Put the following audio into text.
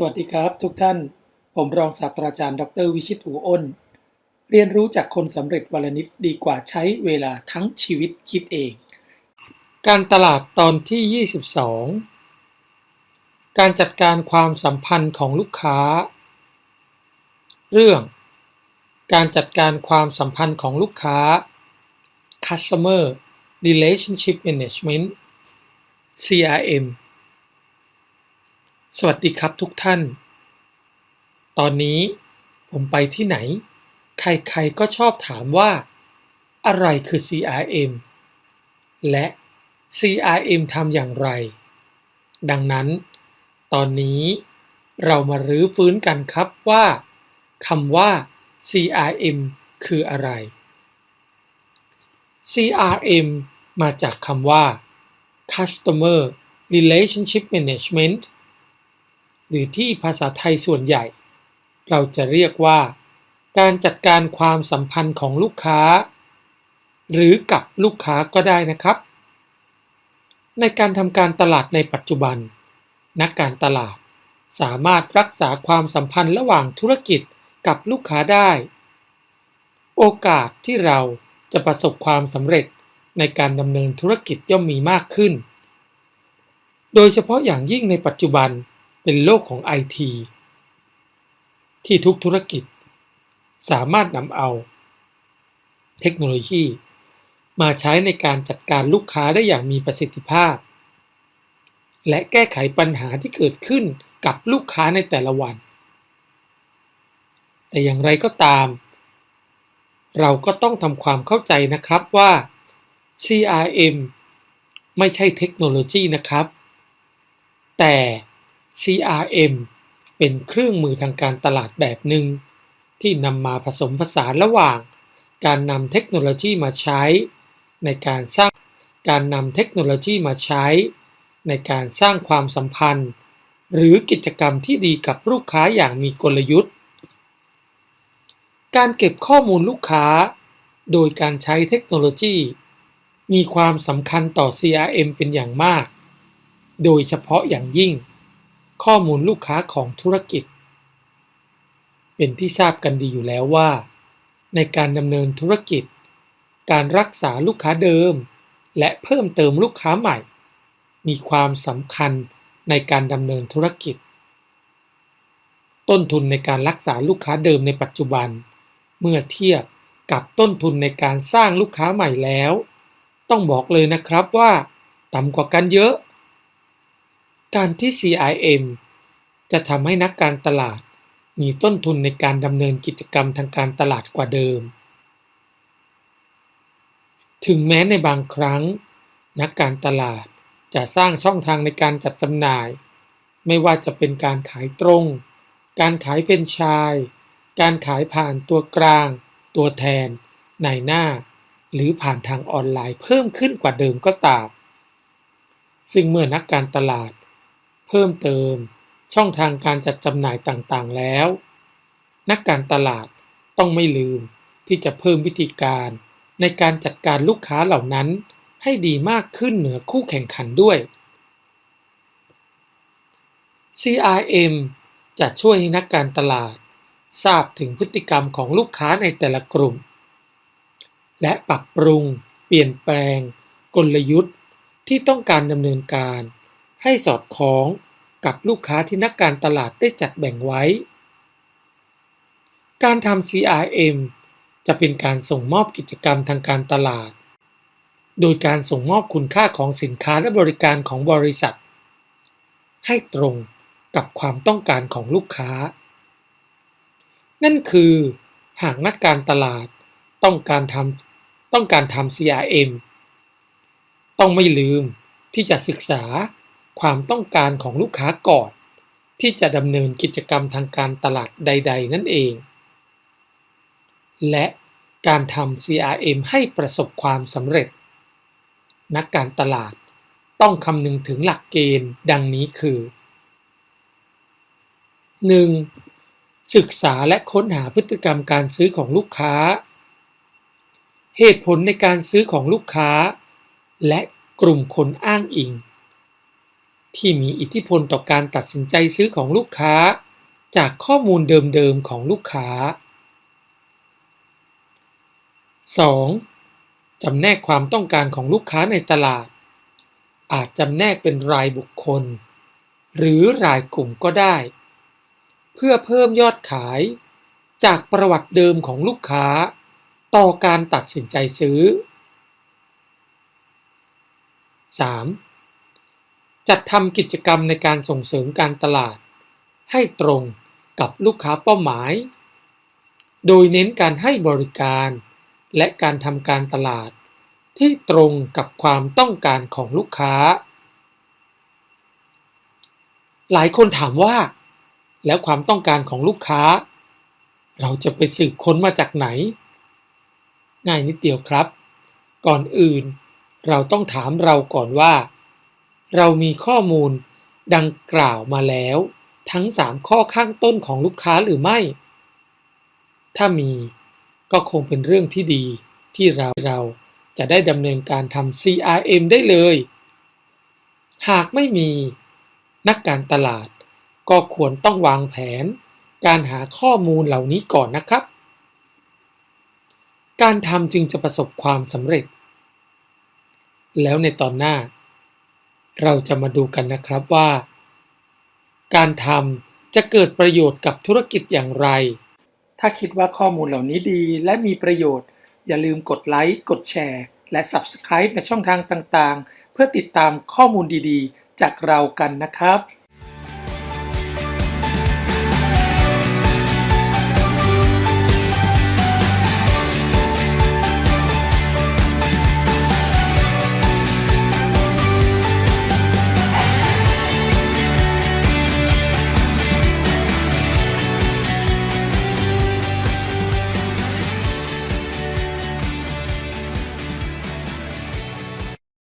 สวัสดีครับทุกท่าน ผมรองศาสตราจารย์ดออเตอร์วิชิตอูอ้น เรียนรู้จากคนสำเร็จวันลนิดดีกว่าใช้เวลาทั้งชีวิตคิดเอง การตลาดตอนที่ 22 การจัดการความสัมพันธ์ของลูกค้า เรื่อง การจัดการความสัมพันธ์ของลูกค้า Customer Relationship Management CRM สวัสดีครับทุกท่าน ตอนนี้ผมไปที่ไหน ใครๆก็ชอบถามว่า อะไรคือ CRM และ CRM ทำอย่างไร ดังนั้น ตอนนี้เรามารื้อฟื้นกันครับว่าคำว่า CRM คืออะไร CRM มาจากคำว่า Customer Relationship Management หรือที่ภาษาไทยส่วนใหญ่ เราจะเรียกว่า การจัดการความสัมพันธ์ของลูกค้า หรือกับลูกค้าก็ได้นะครับ ในการทำการตลาดในปัจจุบัน นักการตลาดสามารถรักษาความสัมพันธ์ระหว่างธุรกิจกับลูกค้าได้ โอกาสที่เราจะประสบความสำเร็จในการดำเนินธุรกิจย่อมมีมากขึ้น โดยเฉพาะอย่างยิ่งในปัจจุบัน เป็นโลกของไอทีที่ทุกธุรกิจ สามารถนำเอา เทคโนโลยี มาใช้ในการจัดการลูกค้าได้อย่างมีประสิทธิภาพ และแก้ไขปัญหาที่เกิดขึ้นกับลูกค้าในแต่ละวัน แต่อย่างไรก็ตาม เราก็ต้องทำความเข้าใจนะครับว่า CRM ไม่ใช่เทคโนโลยีนะครับ แต่ CRM เป็นเครื่องมือทางการตลาดแบบหนึ่งที่นำมาผสมผสานระหว่าง การนำเทคโนโลยีมาใช้ ในการสร้างการนำเทคโนโลยีมาใช้ ในการสร้างความสัมพันธ์ หรือกิจกรรมที่ดีกับลูกค้าอย่างมีกลยุทธ์ การเก็บข้อมูลลูกค้า โดยการใช้เทคโนโลยี มีความสำคัญต่อ CRM เป็นอย่างมาก โดยเฉพาะอย่างยิ่ง ข้อมูลลูกค้าของธุรกิจ เป็นที่ทราบกันดีอยู่แล้วว่า ในการดำเนินธุรกิจ การรักษาลูกค้าเดิม และเพิ่มเติมลูกค้าใหม่ มีความสำคัญในการดำเนินธุรกิจ ต้นทุนในการรักษาลูกค้าเดิมในปัจจุบัน เมื่อเทียบกับต้นทุนในการสร้างลูกค้าใหม่แล้ว ต้องบอกเลยนะครับว่าต่ำกว่ากันเยอะ การที่ CRM จะทำให้นักการตลาดมีต้นทุนในการดำเนินกิจกรรมทางการตลาดกว่าเดิม ถึงแม้ในบางครั้ง นักการตลาดจะสร้างช่องทางในการจัดจำหน่าย ไม่ว่าจะเป็นการขายตรง การขายเฟรนชส์การขายผ่านตัวกลาง ตัวแทนนายหน้า หรือผ่านทางออนไลน์เพิ่มขึ้นกว่าเดิมก็ตาม ซึ่งเมื่อนักการตลาด เพิ่มเติม ช่องทางการจัดจำหน่ายต่างๆแล้ว นักการตลาดต้องไม่ลืมที่จะเพิ่มวิธีการในการจัดการลูกค้าเหล่านั้นให้ดีมากขึ้นเหนือคู่แข่งขันด้วย CRM จะช่วยให้นักการตลาด ทราบถึงพฤติกรรมของลูกค้าในแต่ละกลุ่ม และปรับปรุง เปลี่ยนแปลง กลยุทธ์ที่ต้องการดำเนินการ ให้สอดคล้องกับลูกค้าที่นักการตลาดได้จัดแบ่งไว้ การทำ CRM จะเป็นการส่งมอบกิจกรรมทางการตลาด โดยการส่งมอบคุณค่าของสินค้าและบริการของบริษัท ให้ตรงกับความต้องการของลูกค้า นั่นคือหากนักการตลาดต้องการทำต้องการทำ CRM ต้องไม่ลืมที่จะศึกษา ความต้องการของลูกค้าก่อน ที่จะดำเนินกิจกรรมทางการตลาดใด ๆ นั่นเอง และการทำ CRM ให้ประสบความสำเร็จ นักการตลาดต้องคำนึงถึงหลักเกณฑ์ดังนี้คือ 1. ศึกษาและค้นหาพฤติกรรมการซื้อของลูกค้า เหตุผลในการซื้อของลูกค้า และกลุ่มคนอ้างอิง ที่มีอิทธิพลต่อการตัดสินใจซื้อของลูกค้า จากข้อมูลเดิมๆของลูกค้า 2. จำแนกความต้องการของลูกค้าในตลาด อาจจำแนกเป็นรายบุคคล หรือรายกลุ่มก็ได้ เพื่อเพิ่มยอดขาย จากประวัติเดิมของลูกค้า ต่อการตัดสินใจซื้อ 3. จัดทำกิจกรรมในการส่งเสริมการตลาด ให้ตรงกับลูกค้าเป้าหมาย โดยเน้นการให้บริการ และการทำการตลาด ที่ตรงกับความต้องการของลูกค้า หลายคนถามว่า แล้วความต้องการของลูกค้า เราจะไปสืบค้นมาจากไหน ง่ายนิดเดียวครับ ก่อนอื่น เราต้องถามเราก่อนว่า เรามีข้อมูลดังกล่าวมาแล้ว ทั้ง 3 ข้อข้างต้นของลูกค้าหรือไม่ ถ้ามีก็คงเป็นเรื่องที่ดีที่เราเราจะได้ดำเนินการทำ CRM ได้เลย หากไม่มี นักการตลาดก็ควรต้องวางแผน การหาข้อมูลเหล่านี้ก่อนนะครับ การทำจึงจะประสบความสำเร็จ แล้วในตอนหน้า เราจะมาดูกันนะครับว่า การทำจะเกิดประโยชน์กับธุรกิจอย่างไร ถ้าคิดว่าข้อมูลเหล่านี้ดีและมีประโยชน์ อย่าลืมกดไลค์ กดแชร์ และ Subscribe ในช่องทางต่างๆ เพื่อติดตามข้อมูลดีๆ จากเรากันนะครับ